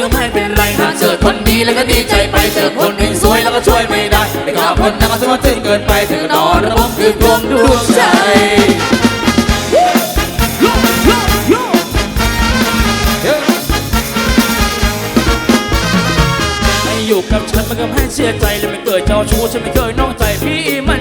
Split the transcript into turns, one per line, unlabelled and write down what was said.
ก็ไม่เป็นไรหากเจอคนดีแล้วก็ดีใจไปเจอคนหนึ่งสวยแล้วก็ช่วยไม่ได้ไม่กล้าพ้นนะก็สมมติถึงเกินไปเธอก็นอนระบมคือดวมดวงใจอยู่กับฉันมันก็ให้เชื่อใจและไม่เกิดเจ้าชู้ฉันไม่เคยน้องใจพี่มัน